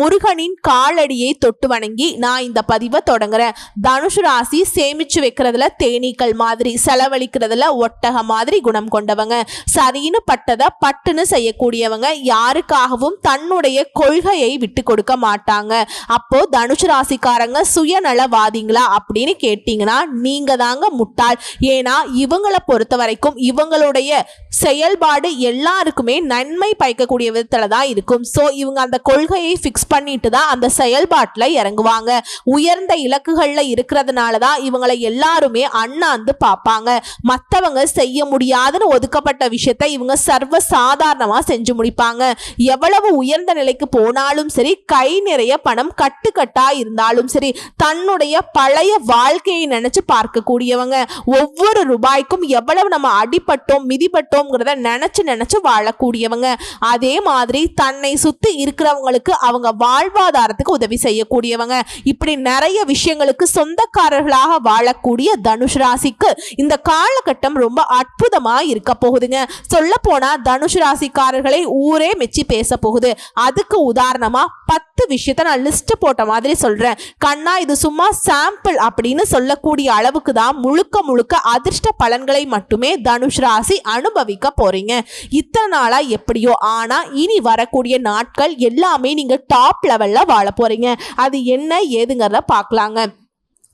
முருகனின் காலடியை தொட்டு வணங்கி நான் இந்த பதிவை தொடங்குறேன். தனுஷ் ராசி சேமிச்சு வைக்கிறதுல தேனீக்கள் மாதிரி செலவழிக்கிறதுல ஒட்டக மாதிரி குணம் கொண்டவங்க. சரின்னு பட்டதை பட்டுன்னு செய்யக்கூடியவங்க யாருக்காகவும் தன்னுடைய கொள்கையை விட்டு கொடுக்க மாட்டாங்க. அப்போ தனுஷ் ராசிக்காரங்க சுயநலவாதிங்களா அப்படின்னு கேட்டீங்கன்னா நீங்க தாங்க முட்டாள். ஏன்னா இவங்களை பொறுத்த வரைக்கும் இவங்களுடைய செயல்பாடு எல்லாருக்குமே நன்மை பயக்கக்கூடிய விதத்துல தான் இருக்கும். ஸோ இவங்க அந்த கொள்கையை ஃபிக்ஸ் பண்ணிட்டு தான் அந்த செயல்பாட்டில் இறங்குவாங்க. உயர்ந்த இலக்குகளில் இருக்கிறதுனால தான் இவங்களை எல்லாருமே அண்ணாந்து பார்ப்பாங்க. மற்றவங்க செய்ய முடியாதுன்னு ஒதுக்கப்பட்ட விஷயத்தை இவங்க சர்வ சாதாரணமாக செஞ்சு முடிப்பாங்க. எவ்வளவு உயர்ந்த நிலைக்கு போனாலும் சரி கை நிறைய பணம் கட்டுக்கட்டாக இருந்தாலும் சரி தன்னுடைய பழைய வாழ்க்கையை நினைச்சு பார்க்கக்கூடியவங்க. ஒவ்வொரு ரூபாய்க்கும் எவ்வளவு நம்ம அடிபட்டோம் மிதிப்பட்டோம்ங்கிறத நினச்சி நினச்சி வாழக்கூடியவங்க. அதே மாதிரி தன்னை சுற்றி இருக்கிறவங்களுக்கு அவங்க வாழ்வாதாரத்துக்கு உதவி செய்யக்கூடியவங்க. இப்படி நிறைய விஷயங்களுக்கு சொந்தக்காரர்களாக வாழக்கூடிய தனுஷ் ராசிக்கு இந்த காலகட்டம் ரொம்ப அற்புதமா இருக்க போகுதுங்க. சொல்ல போனா தனுஷ் ராசிக்காரர்களை ஊரே மெச்சி பேச போகுது. அதுக்கு உதாரணமா பத்து விஷயத்த நான் லிஸ்ட் போட்ட மாதிரி சொல்றேன். கண்ணா இது சும்மா சாம்பிள் அப்படின்னு சொல்லக்கூடிய அளவுக்கு தான் முழுக்க முழுக்க அதிர்ஷ்ட பலன்களை மட்டுமே தனுஷ் ராசி அனுபவிக்க போறீங்க. இத்தனை நாளா எப்படியோ ஆனா இனி வரக்கூடிய நாட்கள் எல்லாமே நீங்க டாப் லெவலில் வாழ போகிறீங்க அது என்ன ஏதுங்கிறத பார்க்கலாங்க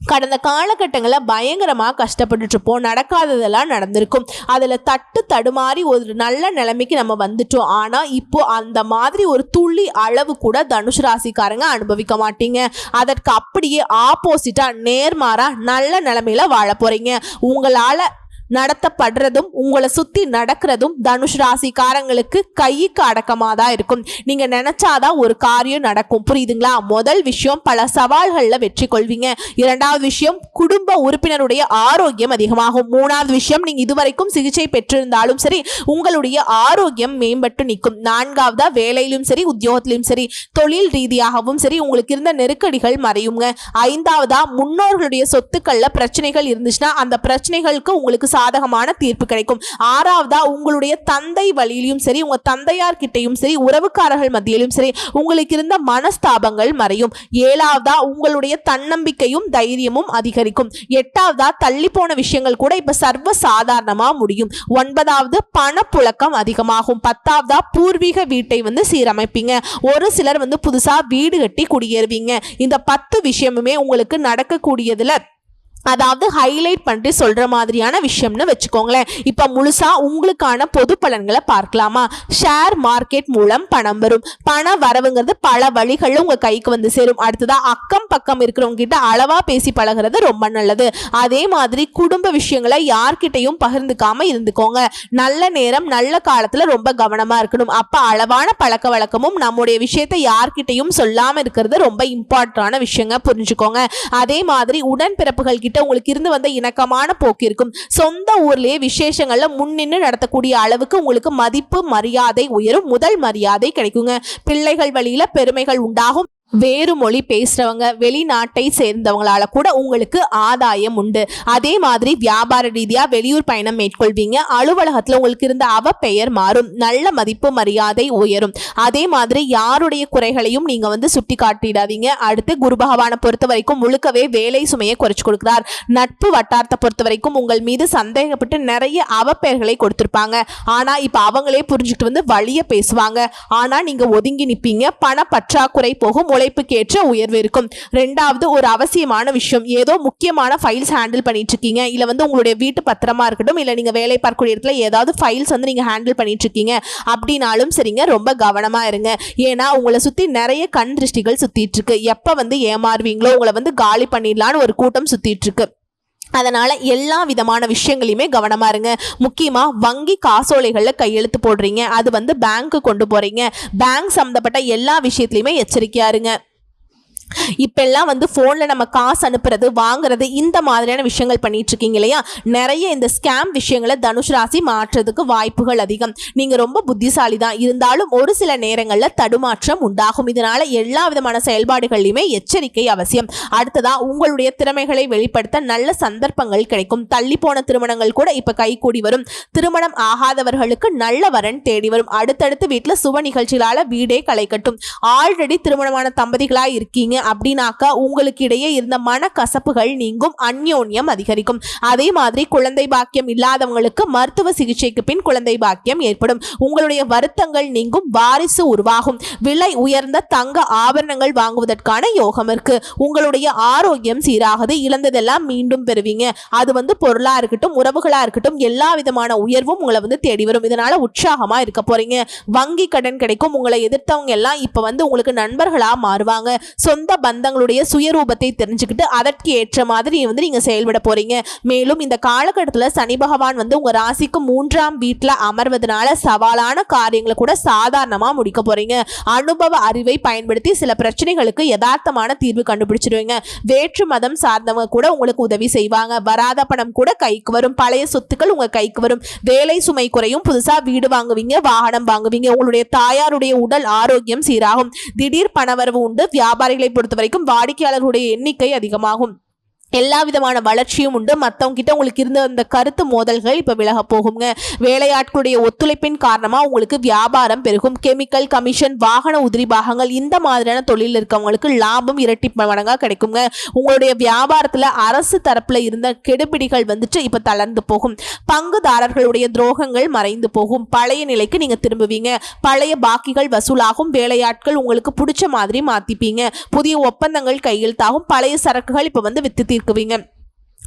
கடந்த காலகட்டங்களில் பயங்கரமாக கஷ்டப்பட்டுட்டு இருப்போம். நடக்காததெல்லாம் நடந்திருக்கும். அதில் தட்டு தடுமாறி ஒரு நல்ல நிலைமைக்கு நம்ம வந்துட்டோம். ஆனால் இப்போ அந்த மாதிரி ஒரு துள்ளி அளவு கூட தனுஷ் ராசிக்காரங்க அனுபவிக்க மாட்டீங்க. அதற்கு அப்படியே ஆப்போசிட்டாக நேர்மாறாக நல்ல நிலைமையில வாழ போகிறீங்க உங்களால் நடத்தப்படுறதும் உங்களை சுத்தி நடக்கிறதும் தனுஷ் ராசிக்காரங்களுக்கு கைக்கு அடக்கமாக தான் இருக்கும். நீங்க நினைச்சாதான் ஒரு காரியம் நடக்கும். புரியுதுங்களா? முதல் விஷயம் பல சவால்களில் வெற்றி கொள்வீங்க. இரண்டாவது விஷயம் குடும்ப உறுப்பினருடைய ஆரோக்கியம் அதிகமாகும். மூணாவது விஷயம் நீங்க இதுவரைக்கும் சிகிச்சை பெற்றிருந்தாலும் சரி உங்களுடைய ஆரோக்கியம் மேம்பட்டு நிற்கும். நான்காவதா வேலையிலும் சரி உத்தியோகத்திலும் சரி தொழில் ரீதியாகவும் சரி உங்களுக்கு இருந்த நெருக்கடிகள் மறையுங்க. ஐந்தாவதா முன்னோர்களுடைய சொத்துக்கள்ல பிரச்சனைகள் இருந்துச்சுன்னா அந்த பிரச்சனைகளுக்கு உங்களுக்கு சாதகமான தீர்ப்பு கிடைக்கும். ஆறாவதா உங்களுடைய தந்தை வழியிலும் சரி உங்க தந்தையார் கிட்டையும் சரி உறவுக்காரர்கள் மத்தியிலும் சரி உங்களுக்கு இருந்த மனஸ்தாபங்கள் மறையும். ஏழாவதா உங்களுடைய தன்னம்பிக்கையும் தைரியமும் அதிகரிக்கும். எட்டாவதா தள்ளி போன விஷயங்கள் கூட இப்ப சர்வ சாதாரணமா முடியும். ஒன்பதாவது பணப்புழக்கம் அதிகமாகும். பத்தாவதா பூர்வீக வீட்டை வந்து சீரமைப்பீங்க. ஒரு சிலர் வந்து புதுசா வீடு கட்டி குடியேறுவீங்க. இந்த பத்து விஷயமுமே உங்களுக்கு நடக்கக்கூடியதுல அதாவது ஹைலைட் பண்ணி சொல்கிற மாதிரியான விஷயம்னு வச்சுக்கோங்களேன். இப்போ முழுசாக உங்களுக்கான பொது பலன்களை பார்க்கலாமா? ஷேர் மார்க்கெட் மூலம் பணம் வரும். பண வரவுங்கிறது பல வழிகளில் உங்கள் கைக்கு வந்து சேரும். அடுத்ததாக அக்கம் பக்கம் இருக்கிறவங்க கிட்ட அளவாக பேசி பழகிறது ரொம்ப நல்லது. அதே மாதிரி குடும்ப விஷயங்களை யார்கிட்டையும் பகிர்ந்துக்காமல் இருந்துக்கோங்க. நல்ல நேரம் நல்ல காலத்தில் ரொம்ப கவனமாக இருக்கணும். அப்போ அளவான பழக்க வழக்கமும் நம்முடைய விஷயத்தை யார்கிட்டையும் சொல்லாமல் இருக்கிறது ரொம்ப இம்பார்ட்டண்டான விஷயங்க. புரிஞ்சுக்கோங்க. அதே மாதிரி உடன்பிறப்புகள் கிட்ட உங்களுக்கு இருந்து வந்த இணக்கமான போக்கு இருக்கும். சொந்த ஊர்லயே விசேஷங்கள்ல முன்னின்று நடத்தக்கூடிய அளவுக்கு உங்களுக்கு மதிப்பு மரியாதை உயரும். முதல் மரியாதை கிடைக்குங்க. பிள்ளைகள் வழியில பெருமைகள் உண்டாகும். வேறு மொழி பேசுறவங்க வெளிநாட்டை சேர்ந்தவங்களால கூட உங்களுக்கு ஆதாயம் உண்டு. அதே மாதிரி வியாபார ரீதியா வெளியூர் பயணம் மேற்கொள்வீங்க. அலுவலகத்துல உங்களுக்கு இருந்த அவ பெயர் மாறும். நல்ல மதிப்பு மரியாதை உயரும். அதே மாதிரி யாருடைய குறைகளையும் நீங்க வந்து சுட்டி காட்டிடாதீங்க அடுத்து குரு பகவானை பொறுத்த வரைக்கும் முழுக்கவே வேலை சுமையை குறைச்சு கொடுக்கிறார். நட்பு வட்டாரத்தை பொறுத்த வரைக்கும் உங்கள் மீது சந்தேகப்பட்டு நிறைய அவப்பெயர்களை கொடுத்துருப்பாங்க. ஆனா இப்ப அவங்களே புரிஞ்சுக்கிட்டு வந்து வழிய பேசுவாங்க. ஆனா நீங்க ஒதுங்கி நிப்பீங்க. பண பற்றாக்குறை போகும். உழைப்புக்கேற்ற உயர்வு இருக்கும். ரெண்டாவது ஒரு அவசியமான விஷயம். ஏதோ முக்கியமான ஃபைல்ஸ் ஹேண்டில் பண்ணிட்டு இருக்கீங்க இல்லை வந்து உங்களுடைய வீட்டு பத்திரமா இருக்கட்டும் இல்லை நீங்கள் வேலை பார்க்கக்கூடிய இடத்துல ஏதாவது ஃபைல்ஸ் வந்து நீங்கள் ஹேண்டில் பண்ணிட்டு இருக்கீங்க அப்படின்னாலும் சரிங்க ரொம்ப கவனமாக இருங்க. ஏன்னா உங்களை சுற்றி நிறைய கண் திருஷ்டிகள் சுற்றிட்டு இருக்கு எப்போ வந்து ஏமாறுவீங்களோ உங்களை வந்து காலி பண்ணிடலான்னு ஒரு கூட்டம் சுற்றிட்டு இருக்கு அதனால் எல்லா விதமான விஷயங்களையுமே கவனமா இருங்க. முக்கியமாக வங்கி காசோலைகளில் கையெழுத்து போடுறீங்க. அது வந்து பேங்க்கு கொண்டு போகிறீங்க பேங்க் சம்மந்தப்பட்ட எல்லா விஷயத்துலையுமே எச்சரிக்கையாக இருங்க. இப்பெல்லாம் வந்து ஃபோனில் நம்ம காசு அனுப்புறது வாங்குறது இந்த மாதிரியான விஷயங்கள் பண்ணிட்டு இருக்கீங்க இல்லையா? நிறைய இந்த ஸ்கேம் விஷயங்களை தனுஷ் ராசி மாற்றுறதுக்கு வாய்ப்புகள் அதிகம். நீங்கள் ரொம்ப புத்திசாலி தான் இருந்தாலும் ஒரு சில நேரங்களில் தடுமாற்றம் உண்டாகும். இதனால எல்லா விதமான செயல்பாடுகள்லையுமே எச்சரிக்கை அவசியம். அடுத்ததா உங்களுடைய திறமைகளை வெளிப்படுத்த நல்ல சந்தர்ப்பங்கள் கிடைக்கும். தள்ளி போன திருமணங்கள் கூட இப்போ கைகூடி வரும். திருமணம் ஆகாதவர்களுக்கு நல்ல வரன் தேடி வரும். அடுத்தடுத்து வீட்டில் சுப நிகழ்ச்சிகளால் வீடே களை கட்டும். ஆல்ரெடி திருமணமான தம்பதிகளாக இருக்கீங்க. அப்படின்னாக்கா உங்களுக்கு இடையே இருந்த மனக்கசப்புகள் நீங்கும் அந்யோன்யம் அதிகரிக்கும். அதே மாதிரி குழந்தை பாக்கியம் இல்லாதவங்களுக்கு மருத்துவ சிகிச்சைக்கு பின் குழந்தை பாக்கியம் ஏற்படும். உங்களுடைய வருத்தங்கள் நீங்கும் வாரிசு உருவாகும். விலை உயர்ந்த தங்க ஆபரணங்கள் வாங்குவதற்கான யோகம் இருக்கு. உங்களுடைய ஆரோக்கியம் சீராகுது இழந்ததெல்லாம் மீண்டும் பெறுவீங்க. அது வந்து பொருளா இருக்கட்டும் உறவுகளா இருக்கட்டும் எல்லா விதமான உயர்வும் உங்களை வந்து தேடி வரும். இதனால உற்சாகமா இருக்க போறீங்க. வங்கி கடன் கிடைக்கும். உங்களை எதிர்த்தவங்க எல்லாம் இப்ப வந்து உங்களுக்கு நண்பர்களா மாறுவாங்க. சொந்த பந்தங்களுடைய சுயரூபத்தை தெரிஞ்சுக்கிட்டு அதற்கு ஏற்ற மாதிரி வந்து நீங்க செயல்பட போறீங்க. மேலும் இந்த காலகட்டத்தில் சனி பகவான் வந்து உங்க ராசிக்கு மூன்றாம் வீட்டில் அமர்வதனால சவாலான காரியங்களை கூட சாதாரணமா முடிக்க போறீங்க. அனுபவ அறிவை பயன்படுத்தி சில பிரச்சனைகளுக்கு யதார்த்தமான தீர்வு கண்டுபிடிச்சிருவீங்க. வேற்று மதம் சார்ந்தவங்க கூட உங்களுக்கு உதவி செய்வாங்க. வராத பணம் கூட கைக்கு வரும். பழைய சொத்துக்கள் உங்க கைக்கு வரும். வேலை சுமை குறையும். புதுசா வீடு வாங்குவீங்க வாகனம் வாங்குவீங்க. உங்களுடைய தாயாருடைய உடல் ஆரோக்கியம் சீராகும். திடீர் பணவரவு உண்டு. வியாபாரிகளை பொறுத்த வரைக்கும் வாடிக்கையாளர்களுடைய எண்ணிக்கை அதிகமாகும். எல்லா விதமான வளர்ச்சியும் உண்டு. மற்றவங்க கிட்ட உங்களுக்கு இருந்த அந்த கருத்து மோதல்கள் இப்போ விலக போகுங்க. வேலையாட்களுடைய ஒத்துழைப்பின் காரணமாக உங்களுக்கு வியாபாரம் பெருகும். கெமிக்கல் கமிஷன் வாகன உதிரி பாகங்கள் இந்த மாதிரியான தொழில் இருக்கவங்களுக்கு லாபம் இரட்டி மடங்காக கிடைக்குங்க. உங்களுடைய வியாபாரத்தில் அரசு தரப்பில் இருந்த கெடுபிடிகள் வந்துட்டு இப்போ தளர்ந்து போகும். பங்குதாரர்களுடைய துரோகங்கள் மறைந்து போகும். பழைய நிலைக்கு நீங்கள் திரும்புவீங்க. பழைய பாக்கிகள் வசூலாகும். வேலையாட்கள் உங்களுக்கு பிடிச்ச மாதிரி மாற்றிப்பீங்க புதிய ஒப்பந்தங்கள் கையெழுத்தாகும். பழைய சரக்குகள் இப்போ வந்து வித்து தீர்க்குவீங்க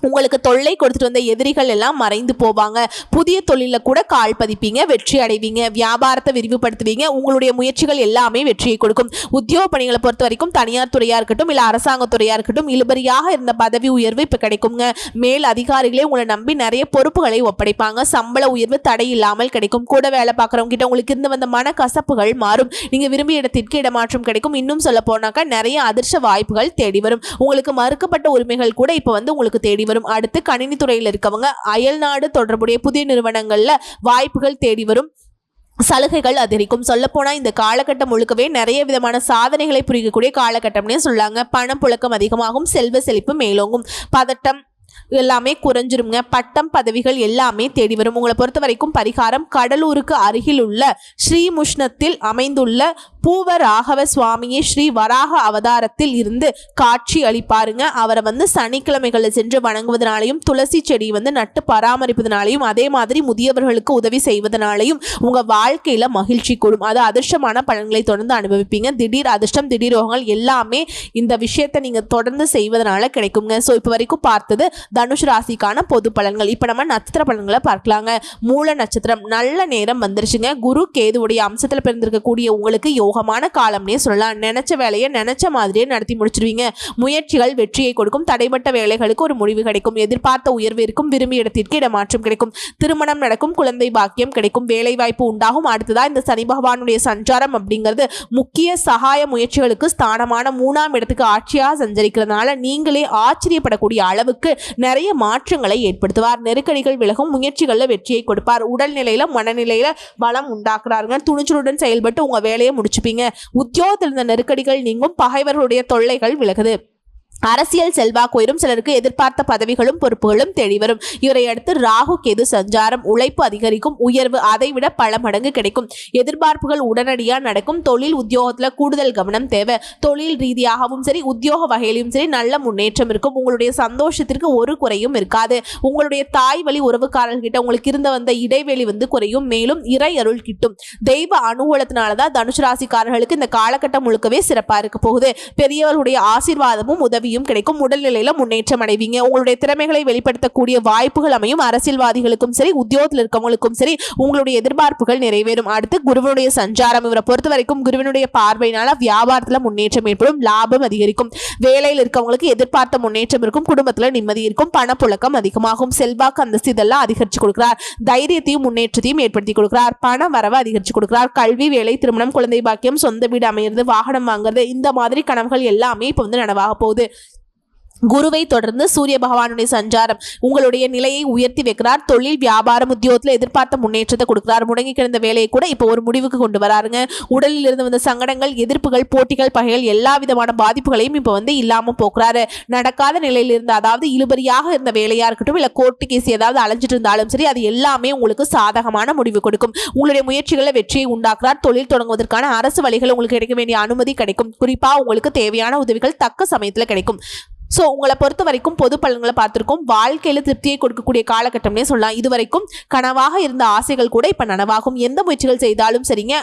உங்களுக்கு தொல்லை கொடுத்துட்டு வந்த எதிரிகள் எல்லாம் மறைந்து போவாங்க. புதிய தொழிலில் கூட கால் பதிப்பீங்க வெற்றி அடைவீங்க வியாபாரத்தை விரிவுபடுத்துவீங்க. உங்களுடைய முயற்சிகள் எல்லாமே வெற்றியை கொடுக்கும். உத்தியோக பணிகளை பொறுத்த வரைக்கும் தனியார் துறையாக இருக்கட்டும் இல்லை அரசாங்கத்துறையாக இருக்கட்டும் இழுபறியாக இருந்த பதவி உயர்வு இப்போ கிடைக்குங்க. மேல் அதிகாரிகளே உங்களை நம்பி நிறைய பொறுப்புகளை ஒப்படைப்பாங்க. சம்பள உயர்வு தடை இல்லாமல் கிடைக்கும். கூட வேலை பார்க்குறவங்க கிட்ட உங்களுக்கு இருந்து வந்த மன கசப்புகள் மாறும். நீங்கள் விரும்பிய இடத்திற்கு இடமாற்றம் கிடைக்கும். இன்னும் சொல்ல போனாக்கா நிறைய அதிர்ஷ்ட வாய்ப்புகள் தேடி வரும். உங்களுக்கு மறுக்கப்பட்ட உரிமைகள் கூட இப்போ வந்து உங்களுக்கு தேடி வரும் அடுத்து கணினி துறையில் இருக்கவங்க அயல்நாடு தொடர்புடைய புதிய நிறுவனங்களில் வாய்ப்புகள் தேடி வரும் சலுகைகள் அதிகரிக்கும். சொல்லப்போனால் இந்த காலகட்டம் முழுக்கவே நிறைய விதமான சாதனைகளை புரியக்கூடிய காலகட்டம்னே சொல்லாங்க. பணம் புழக்கம் அதிகமாகும் செல்வ செழிப்பு மேலோங்கும். பதட்டம் எல்லாமே குறைஞ்சிருங்க. பட்டம் பதவிகள் எல்லாமே தேடி வரும் உங்களை பொறுத்த வரைக்கும் பரிகாரம் கடலூருக்கு அருகில் உள்ள ஸ்ரீமுஷ்ணத்தில் அமைந்துள்ள பூவ ராகவ சுவாமியே ஸ்ரீ வராக அவதாரத்தில் இருந்து காட்சி அளிப்பாருங்க. அவரை வந்து சனிக்கிழமைகளில் சென்று வணங்குவதனாலையும் துளசி செடி வந்து நட்டு பராமரிப்பதனாலையும் அதே மாதிரி முதியவர்களுக்கு உதவி செய்வதனாலையும் உங்க வாழ்க்கையில மகிழ்ச்சி கூடும். அது அதிர்ஷ்டமான பலன்களை தொடர்ந்து அனுபவிப்பீங்க. திடீர் அதிர்ஷ்டம் திடீர் ரோகங்கள் எல்லாமே இந்த விஷயத்தை நீங்க தொடர்ந்து செய்வதனால கிடைக்குங்க. ஸோ இப்போ வரைக்கும் பார்த்தது தனுஷ் ராசிக்கான பொது பலன்கள். இப்போ நம்ம நட்சத்திர பலன்களை பார்க்கலாங்க. மூல நட்சத்திரம். நல்ல நேரம் வந்துருச்சுங்க. குரு கேதுவுடைய அம்சத்தில் பிறந்திருக்கக்கூடிய உங்களுக்கு சுமூகமான காலம்னே சொல்லலாம். நினைச்ச வேலையை நினைச்ச மாதிரியே நடத்தி முடிச்சிருவீங்க. முயற்சிகள் வெற்றியை கொடுக்கும். தடைப்பட்ட வேலைகளுக்கு ஒரு முடிவு கிடைக்கும். எதிர்பார்த்த உயர்வு இருக்கும். இடத்திற்கு இடமாற்றம் கிடைக்கும். திருமணம் நடக்கும். குழந்தை பாக்கியம் கிடைக்கும். வேலை வாய்ப்பு உண்டாகும். அடுத்ததா இந்த சனி பகவானுடைய சஞ்சாரம் அப்படிங்கிறது. முக்கிய சகாய முயற்சிகளுக்கு ஸ்தானமான மூணாம் இடத்துக்கு ஆட்சியாக சஞ்சரிக்கிறதுனால நீங்களே ஆச்சரியப்படக்கூடிய அளவுக்கு நிறைய மாற்றங்களை ஏற்படுத்துவார். நெருக்கடிகள் விலகும். முயற்சிகளில் வெற்றியை கொடுப்பார். உடல்நிலையில மனநிலையில பலம் உண்டாக்குறாருங்க. துணிச்சலுடன் செயல்பட்டு உங்க வேலையை முடிச்சு முடிச்சுப்பீங்க உத்தியோகத்தில் இருந்த நெருக்கடிகள் நீங்கும். பகைவர்களுடைய தொல்லைகள் விலகுது. அரசியல் செல்வாக்கு உயரும் சிலருக்கு எதிர்பார்த்த பதவிகளும் பொறுப்புகளும் தெளிவரும் இவரை அடுத்து ராகு கேது சஞ்சாரம் உழைப்பு அதிகரிக்கும் உயர்வு அதைவிட பல மடங்கு கிடைக்கும். எதிர்பார்ப்புகள் உடனடியாக நடக்கும். தொழில் உத்தியோகத்தில் கூடுதல் கவனம் தேவை. தொழில் ரீதியாகவும் சரி உத்தியோக வகையிலும் சரி நல்ல முன்னேற்றம் இருக்கும். உங்களுடைய சந்தோஷத்திற்கு ஒரு குறையும் இருக்காது. உங்களுடைய தாய் வழி உறவுக்காரர்கிட்ட உங்களுக்கு இருந்த வந்த இடைவெளி வந்து குறையும். மேலும் இறை அருள் கிட்டும். தெய்வ அனுகூலத்தினால தான் தனுசு ராசிக்காரர்களுக்கு இந்த காலகட்டம் முழுக்கவே சிறப்பாக இருக்க போகுது. பெரியவர்களுடைய ஆசீர்வாதமும் உதவி பதவியும் கிடைக்கும். உடல்நிலையில முன்னேற்றம் அடைவீங்க. உங்களுடைய திறமைகளை வெளிப்படுத்தக்கூடிய வாய்ப்புகள் அமையும். அரசியல்வாதிகளுக்கும் சரி உத்தியோகத்தில் இருக்கவங்களுக்கும் சரி உங்களுடைய எதிர்பார்ப்புகள் நிறைவேறும். அடுத்து குருவனுடைய சஞ்சாரம். இவரை பொறுத்த வரைக்கும் குருவனுடைய பார்வையினால வியாபாரத்துல முன்னேற்றம் ஏற்படும். லாபம் அதிகரிக்கும். வேலையில் இருக்கவங்களுக்கு எதிர்பார்த்த முன்னேற்றம் இருக்கும். குடும்பத்துல நிம்மதி இருக்கும். பணப்புழக்கம் அதிகமாகும். செல்வாக்கு அந்தஸ்து இதெல்லாம் அதிகரிச்சு கொடுக்கிறார். தைரியத்தையும் முன்னேற்றத்தையும் ஏற்படுத்தி கொடுக்கிறார். பண வரவு அதிகரிச்சு கொடுக்கிறார். கல்வி வேலை திருமணம் குழந்தை பாக்கியம் சொந்த வீடு அமையிறது வாகனம் வாங்குறது இந்த மாதிரி கனவுகள் எல்லாமே இப்போ வந்து நனவாக போகுது. குருவை தொடர்ந்து சூரிய பகவானுடைய சஞ்சாரம் உங்களுடைய நிலையை உயர்த்தி வைக்கிறார். தொழில் வியாபாரம் உத்தியோகத்தில் எதிர்பார்த்த முன்னேற்றத்தை கொடுக்கிறார். முடங்கி கிடந்த வேலையை கூட இப்போ ஒரு முடிவுக்கு கொண்டு வராருங்க. உடலில் இருந்து வந்த சங்கடங்கள் எதிர்ப்புகள் போட்டிகள் பகைகள் எல்லா விதமான பாதிப்புகளையும் இப்போ வந்து இல்லாமல் போக்குறாரு. நடக்காத நிலையில் இருந்த அதாவது இழுபறியாக இருந்த வேலையாக இருக்கட்டும் இல்லை கோர்ட்டு கேஸ் ஏதாவது அலைஞ்சிட்டு இருந்தாலும் சரி அது எல்லாமே உங்களுக்கு சாதகமான முடிவு கொடுக்கும். உங்களுடைய முயற்சிகளை வெற்றியை உண்டாக்குறார். தொழில் தொடங்குவதற்கான அரசு வழிகள் உங்களுக்கு கிடைக்க வேண்டிய அனுமதி கிடைக்கும். குறிப்பாக உங்களுக்கு தேவையான உதவிகள் தக்க சமயத்தில் கிடைக்கும். ஸோ உங்களை பொறுத்த வரைக்கும் பொது பலன்களை பார்த்துருக்கோம். வாழ்க்கையில் திருப்தியை கொடுக்கக்கூடிய காலகட்டம்னே சொல்லலாம். இது வரைக்கும் கனவாக இருந்த ஆசைகள் கூட இப்போ நனவாகும். எந்த முயற்சிகள் செய்தாலும் சரிங்க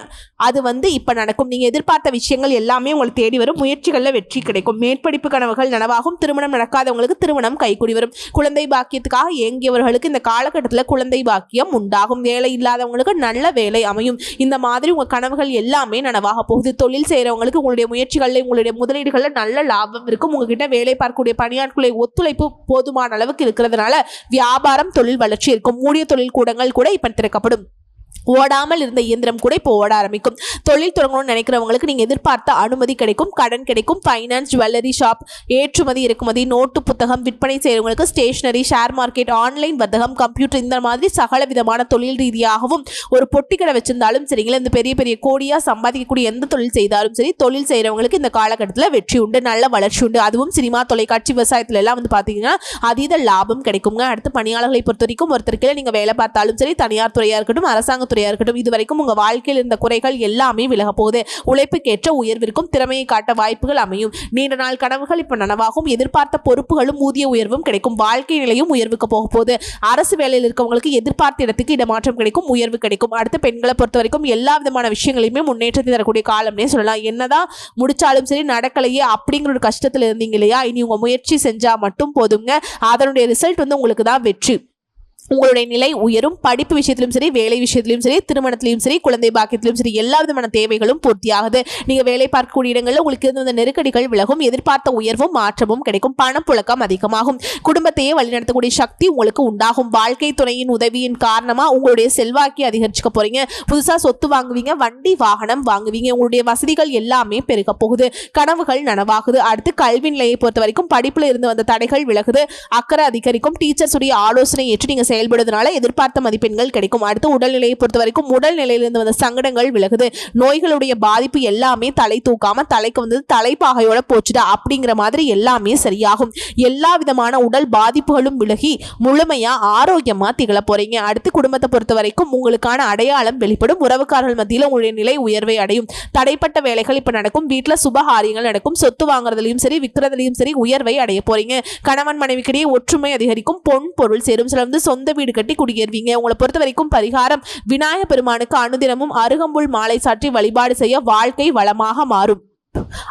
அது வந்து இப்போ நடக்கும். நீங்கள் எதிர்பார்த்த விஷயங்கள் எல்லாமே உங்களுக்கு தேடி வரும். முயற்சிகளில் வெற்றி கிடைக்கும். மேற்படிப்பு கனவுகள் நனவாகும். திருமணம் நடக்காதவங்களுக்கு திருமணம் கைகூடி வரும். குழந்தை பாக்கியத்துக்காக ஏங்கியவர்களுக்கு இந்த காலகட்டத்தில் குழந்தை பாக்கியம் உண்டாகும். வேலை இல்லாதவங்களுக்கு நல்ல வேலை அமையும். இந்த மாதிரி உங்கள் கனவுகள் எல்லாமே நனவாக போகுது. தொழில் செய்கிறவங்களுக்கு உங்களுடைய முயற்சிகளில் உங்களுடைய முதலீடுகளில் நல்ல லாபம் இருக்கும். உங்ககிட்ட வேலை வரக்கூடிய பணியாட்களை ஒத்துழைப்பு போதுமான அளவுக்கு இருக்கிறதுனால வியாபாரம் தொழில் வளர்ச்சி இருக்கும். மூடிய தொழில் கூடங்கள் கூட இப்ப திறக்கப்படும். ஓடாமல் இருந்த இயந்திரம் கூட இப்போ ஓட ஆரம்பிக்கும். தொழில் தொடங்கணும்னு நினைக்கிறவங்களுக்கு நீங்கள் எதிர்பார்த்த அனுமதி கிடைக்கும் கடன் கிடைக்கும் ஃபைனான்ஸ் ஜுவல்லரி ஷாப் ஏற்றுமதி இறக்குமதி நோட்டு புத்தகம் விற்பனை செய்கிறவங்களுக்கு ஸ்டேஷனரி ஷேர் மார்க்கெட் ஆன்லைன் வர்த்தகம் கம்ப்யூட்டர் இந்த மாதிரி சகல விதமான தொழில் ரீதியாகவும் ஒரு பொட்டி கடை வச்சிருந்தாலும் சரிங்களா இந்த பெரிய பெரிய கோடியாக சம்பாதிக்கக்கூடிய எந்த தொழில் செய்தாலும் சரி தொழில் செய்கிறவங்களுக்கு இந்த காலகட்டத்தில் வெற்றி உண்டு நல்ல வளர்ச்சி உண்டு. அதுவும் சினிமா தொலைக்காட்சி விவசாயத்துல எல்லாம் வந்து பார்த்தீங்கன்னா அதீத லாபம் கிடைக்குங்க. அடுத்து பணியாளர்களை பொறுத்த வரைக்கும் ஒருத்தர் நீங்கள் வேலை பார்த்தாலும் சரி தனியார் துறையாக இருக்கட்டும் அரசாங்க துறையாக இருக்கட்டும் இது வரைக்கும் உங்கள் வாழ்க்கையில் இருந்த குறைகள் எல்லாமே விலக போகுது. உழைப்புக்கேற்ற உயர்விற்கும் திறமையை காட்ட வாய்ப்புகள் அமையும். நீண்ட நாள் கனவுகள் இப்போ நனவாகும். எதிர்பார்த்த பொறுப்புகளும் ஊதிய உயர்வும் கிடைக்கும். வாழ்க்கை நிலையும் உயர்வுக்கு போக போகுது. அரசு வேலையில் இருக்கவங்களுக்கு எதிர்பார்த்த இடத்துக்கு இடமாற்றம் கிடைக்கும் உயர்வு கிடைக்கும். அடுத்து பெண்களை பொறுத்த வரைக்கும் எல்லா விதமான விஷயங்களையுமே முன்னேற்றத்தை தரக்கூடிய காலம்னே சொல்லலாம். என்னதான் முடிச்சாலும் சரி நடக்கலையே அப்படிங்கிற ஒரு கஷ்டத்தில் இருந்தீங்க இல்லையா? இனி உங்கள் முயற்சி செஞ்சால் மட்டும் போதுங்க. அதனுடைய ரிசல்ட் வந்து உங்களுக்கு தான் வெற்றி. உங்களுடைய நிலை உயரும். படிப்பு விஷயத்திலும் சரி வேலை விஷயத்திலும் சரி திருமணத்திலையும் சரி குழந்தை பாக்கியத்திலும் சரி எல்லா விதமான தேவைகளும் பூர்த்தியாகுது. நீங்க வேலை பார்க்கக்கூடிய இடங்களில் உங்களுக்கு இருந்த நெருக்கடிகள் விலகும் எதிர்பார்த்த உயர்வும் மாற்றமும் கிடைக்கும். பணப்புழக்கம் அதிகமாகும். குடும்பத்தையே வழிநடத்தக்கூடிய சக்தி உங்களுக்கு உண்டாகும். வாழ்க்கை துணையின் உதவியின் காரணமா உங்களுடைய செல்வாக்கி அதிகரிச்சுக்க போறீங்க. புதுசா சொத்து வாங்குவீங்க வண்டி வாகனம் வாங்குவீங்க. உங்களுடைய வசதிகள் எல்லாமே பெருக போகுது. கனவுகள் நனவாகுது. அடுத்து கல்வி நிலையை பொறுத்த வரைக்கும் படிப்புல இருந்து வந்த தடைகள் விலகுது. அக்கறை அதிகரிக்கும். டீச்சர்ஸுடைய ஆலோசனை ஏற்று நீங்க செயல்படுவதனால எதிர்பார்த்த மதிப்பெண்கள் கிடைக்கும். அடுத்து உடல்நிலையை பொறுத்த வரைக்கும் உடல்நிலையிலிருந்து வந்த சங்கடங்கள் விலகுது. நோய்களுடைய பாதிப்பு எல்லாமே தலை தூக்காம தலைக்கு வந்து தலைப்பாகையோட போச்சுடா அப்படிங்கிற மாதிரி எல்லாமே சரியாகும். எல்லா விதமான உடல் பாதிப்புகளும் விலகி முழுமையா ஆரோக்கியமா திகழ போறீங்க. அடுத்து குடும்பத்தை பொறுத்த வரைக்கும் உங்களுக்கான அடையாளம் வெளிப்படும். உறவுக்காரர்கள் மத்தியில் உங்களுடைய நிலை உயர்வை அடையும். தடைப்பட்ட வேலைகள் இப்ப நடக்கும். வீட்டுல சுபகாரியங்கள் நடக்கும். சொத்து வாங்குறதுலையும் சரி விற்கிறதுலையும் சரி உயர்வை அடைய போறீங்க. கணவன் மனைவிக்கிடையே ஒற்றுமை அதிகரிக்கும். பொன் பொருள் சேரும். சில வந்து சொந்த வீடு கட்டி குடியேறுவீங்க. உங்களை பொறுத்த வரைக்கும் பரிகாரம் விநாயக பெருமானுக்கு அனுதினமும் அருகம்புல் மாலை சாற்றி வழிபாடு செய்ய வாழ்க்கை வளமாக மாறும்.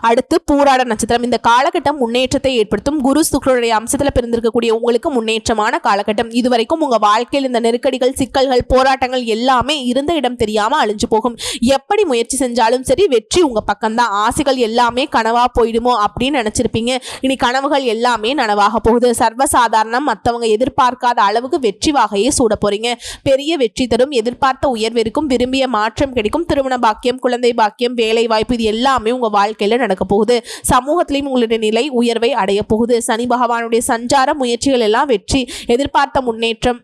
அடுத்து பூராட நட்சத்திரம். இந்த காலகட்டம் முன்னேற்றத்தை ஏற்படுத்தும். குரு சுக்கரனுடைய அம்சத்தில் பிறந்திருக்கக்கூடிய உங்களுக்கு முன்னேற்றமான காலகட்டம். இதுவரைக்கும் உங்க வாழ்க்கையில் இந்த நெருக்கடிகள் சிக்கல்கள் போராட்டங்கள் எல்லாமே இருந்த இடம் தெரியாம அழிஞ்சு போகும். எப்படி முயற்சி செஞ்சாலும் சரி வெற்றி உங்க பக்கம்தான். ஆசைகள் எல்லாமே கனவா போயிடுமோ அப்படின்னு நினைச்சிருப்பீங்க. இனி கனவுகள் எல்லாமே நனவாக போகுது. சர்வசாதாரணம் மற்றவங்க எதிர்பார்க்காத அளவுக்கு வெற்றி வாகையே சூட போறீங்க. பெரிய வெற்றி தரும். எதிர்பார்த்த உயர்விற்கும் விரும்பிய மாற்றம் கிடைக்கும். திருமண பாக்கியம் குழந்தை பாக்கியம் வேலை வாய்ப்பு இது எல்லாமே உங்க வாழ்க்கையில் நடக்க போகுது. சமூகத்திலையும் உங்களுடைய நிலை உயர்வை அடைய போகுது. சனி பகவானுடைய சஞ்சார முயற்சிகள் எல்லாம் வெற்றி. எதிர்பார்த்த முன்னேற்றம்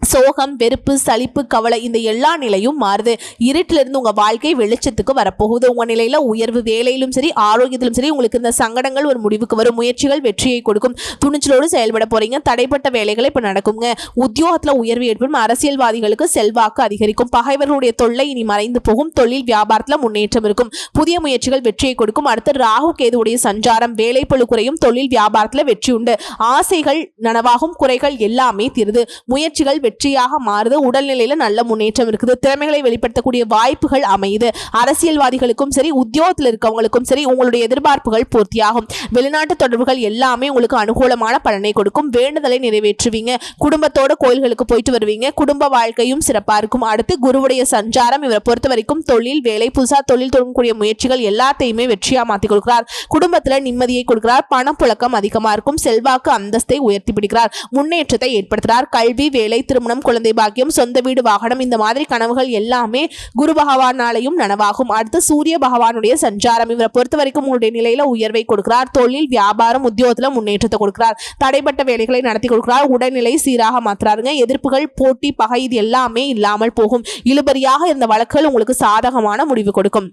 சோகம் வெறுப்பு சலிப்பு கவலை இந்த எல்லா நிலையும் மாறுது. இருட்டிலிருந்து உங்கள் வாழ்க்கை வெளிச்சத்துக்கு வரப்போகுது. உங்கள் நிலையில் உயர்வு வேலையிலும் சரி ஆரோக்கியத்திலும் சரி உங்களுக்கு இந்த சங்கடங்கள் ஒரு முடிவுக்கு வரும். முயற்சிகள் வெற்றியை கொடுக்கும். துணிச்சலோடு செயல்பட போகிறீங்க தடைப்பட்ட வேலைகள் இப்போ நடக்குங்க. உத்தியோகத்தில் உயர்வு ஏற்படும். அரசியல்வாதிகளுக்கு செல்வாக்கு அதிகரிக்கும். பகைவர்களுடைய தொல்லை இனி மறைந்து போகும். தொழில் வியாபாரத்தில் முன்னேற்றம் இருக்கும். புதிய முயற்சிகள் வெற்றியை கொடுக்கும். அடுத்து ராகு கேதுவுடைய சஞ்சாரம். வேலை குறையும். தொழில் வியாபாரத்தில் வெற்றி உண்டு. ஆசைகள் நனவாகும். குறைகள் எல்லாமே தீருது. முயற்சிகள் வெற்றியாக மாறுது. உடல்நிலையில நல்ல முன்னேற்றம் இருக்குது. திறமைகளை வெளிப்படுத்தக்கூடிய வாய்ப்புகள் அமையுது. அரசியல்வாதிகளுக்கும் சரி உத்தியோகத்தில் இருக்கவங்களுக்கும் சரி உங்களுடைய எதிர்பார்ப்புகள் பூர்த்தியாகும். வெளிநாட்டு தொடர்புகள் எல்லாமே உங்களுக்கு அனுகூலமான பலனை கொடுக்கும். வேண்டுதலை நிறைவேற்றுவீங்க. குடும்பத்தோட கோயில்களுக்கு போயிட்டு வருவீங்க. குடும்ப வாழ்க்கையும் சிறப்பாக இருக்கும். அடுத்து குருவுடைய சஞ்சாரம். இவரை பொறுத்த வரைக்கும் தொழில் வேலை புதுசா தொழில் தொடங்கக்கூடிய முயற்சிகள் எல்லாத்தையுமே வெற்றியா மாத்தி கொடுக்கிறார். குடும்பத்துல நிம்மதியை கொடுக்கிறார். பணப்புழக்கம் அதிகமா இருக்கும். செல்வாக்கு அந்தஸ்தை உயர்த்தி பிடிக்கிறார். முன்னேற்றத்தை ஏற்படுத்துகிறார் கல்வி வேலை திருமணம் குழந்தை பாக்கியம் சொந்த வீடு வாகனம் இந்த மாதிரி கனவுகள் எல்லாமே குரு பகவானாலையும் நனவாகும். அடுத்து சூரிய பகவானுடைய சஞ்சாரம். இவரை பொறுத்த வரைக்கும் உங்களுடைய நிலையில உயர்வை கொடுக்கிறார். தொழில் வியாபாரம் உத்தியோகத்துல முன்னேற்றத்தை கொடுக்கிறார். தடைப்பட்ட வேலைகளை நடத்தி கொடுக்கிறார். உடல்நிலை சீராக மாத்துறாருங்க. எதிர்ப்புகள் போட்டி பகை இது எல்லாமே இல்லாமல் போகும். இழுபறியாக இருந்த வழக்குகள் உங்களுக்கு சாதகமான முடிவு கொடுக்கும்.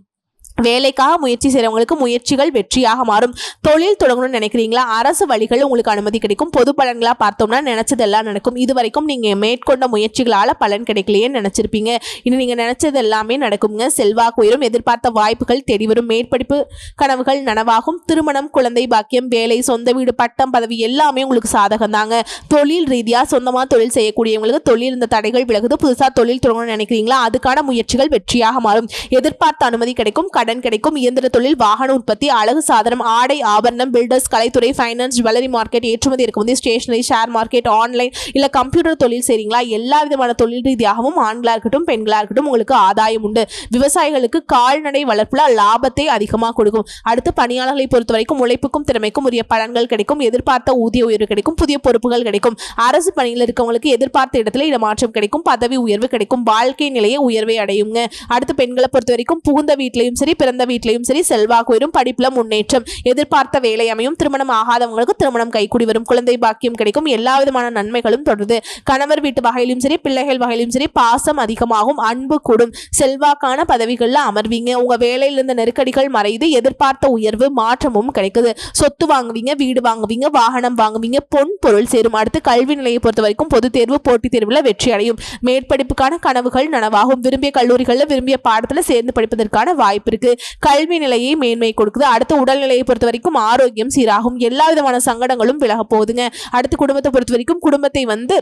வேலைக்காக முயற்சி செய்கிறவங்களுக்கு முயற்சிகள் வெற்றியாக மாறும். தொழில் தொடங்கணும்னு நினைக்கிறீங்களா? அரசு வழிகள் உங்களுக்கு அனுமதி கிடைக்கும். பொது பலன்களாக பார்த்தோம்னா நினைச்சதெல்லாம் நடக்கும். இது வரைக்கும் நீங்கள் மேற்கொண்ட முயற்சிகளால் பலன் கிடைக்கலையே நினச்சிருப்பீங்க. இனி நீங்கள் நினைச்சது எல்லாமே நடக்குங்க. செல்வாக்கு உயரும். எதிர்பார்த்த வாய்ப்புகள் தேடி வரும். மேற்படிப்பு கனவுகள் நனவாகும். திருமணம் குழந்தை பாக்கியம் வேலை சொந்த வீடு பட்டம் பதவி எல்லாமே உங்களுக்கு சாதகம் தாங்க. தொழில் ரீதியாக சொந்தமாக தொழில் செய்யக்கூடியவங்களுக்கு தொழில் இந்த தடைகள் விலகுது. புதுசாக தொழில் தொடங்கணும்னு நினைக்கிறீங்களா? அதுக்கான முயற்சிகள் வெற்றியாக மாறும். எதிர்பார்த்த அனுமதி கிடைக்கும். கடன் கிடைக்கும். இயந்திர தொழில் வாகன உற்பத்தி அழகு சாதனம் ஆடை ஆபரணம் பில்டர்ஸ் கலைத்துறை ஃபைனான்ஸ் ஜுவல்லரி மார்க்கெட் ஏற்றுமதி இறக்குமதி ஸ்டேஷனரி ஷேர் மார்க்கெட் ஆன்லைன் இல்ல கம்ப்யூட்டர் தொழில் செய்றீங்களா? எல்லா விதமான தொழில் ரீதியாகவும் ஆண்களா இருக்கட்டும் பெண்களா இருக்கட்டும் உங்களுக்கு ஆதாயம் உண்டு. விவசாயிகளுக்கு கால்நடை வளர்ப்புல லாபத்தை அதிகமாக கொடுக்கும். அடுத்து பணியாளர்களை பொறுத்த வரைக்கும் உழைப்புக்கும் திறமைக்கும் உரிய பலன்கள் கிடைக்கும். எதிர்பார்த்த ஊதிய உயர்வு கிடைக்கும். புதிய பொறுப்புகள் கிடைக்கும். அரசு பணியில் இருக்கவங்களுக்கு எதிர்பார்த்த இடத்துல இடமாற்றம் கிடைக்கும். பதவி உயர்வு கிடைக்கும். வாழ்க்கை நிலையை உயர்வை அடையுங்க. அடுத்து பெண்களை பொறுத்த வரைக்கும் புகுந்த வீட்டிலையும் சரி பிறந்த வீட்லையும் சரி செல்வாக்கு உயரும் படிப்புல முன்னேற்றம் எதிர்பார்த்த வேலை அமையும் திருமணம் ஆகாதவங்களுக்கு திருமணம் கைகூடி வரும் குழந்தை பாக்கியம் கிடைக்கும் எல்லா விதமான நன்மைகளும் தொடருது. கணவர் வீட்டு வகையிலும் சரி பிள்ளைகள் வகையிலும் சரி பாசம் அதிகமாகும் அன்பு கூடும். செல்வாக்கான பதவிகளில் அமர்வீங்க. உங்க வேலையில இருந்த நெருக்கடிகள் மறைந்து எதிர்பார்த்த உயர்வு மாற்றமும் கிடைக்குது. சொத்து வாங்குவீங்க வீடு வாங்குவீங்க வாகனம் வாங்குவீங்க பொன் பொருள் சேரும். அடுத்து கல்வி நிலையை பொறுத்த வரைக்கும் பொது தேர்வு போட்டித் தேர்வுல வெற்றி அடையும். மேற்படிப்புக்கான கனவுகள் நனவாகும். விரும்பிய கல்லூரிகளில் விரும்பிய பாடத்தில் சேர்ந்து படிப்பதற்கான வாய்ப்பு இருக்கு. கல்வி நிலையை மேன்மை கொடுக்குது. அடுத்து உடல்நிலையை பொறுத்த வரைக்கும் ஆரோக்கியம் சீராகும். எல்லா விதமான சங்கடங்களும் விலக போகுதுங்க. அடுத்து குடும்பத்தை பொறுத்த வரைக்கும் குடும்பத்தை வந்து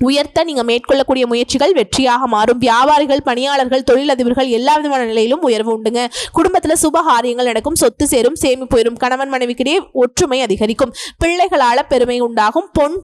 உயர்த்த நீங்கள் மேற்கொள்ளக்கூடிய முயற்சிகள் வெற்றியாக மாறும். வியாபாரிகள் பணியாளர்கள் தொழிலதிபர்கள் எல்லா விதமான நிலையிலும் உயர்வு உண்டுங்க. குடும்பத்தில் சுப காரியங்கள் நடக்கும். சொத்து சேரும் சேமிப்பு உயரும். கணவன் மனைவிக்கிடையே ஒற்றுமை அதிகரிக்கும். பிள்ளைகளால் பெருமை உண்டாகும். பொன்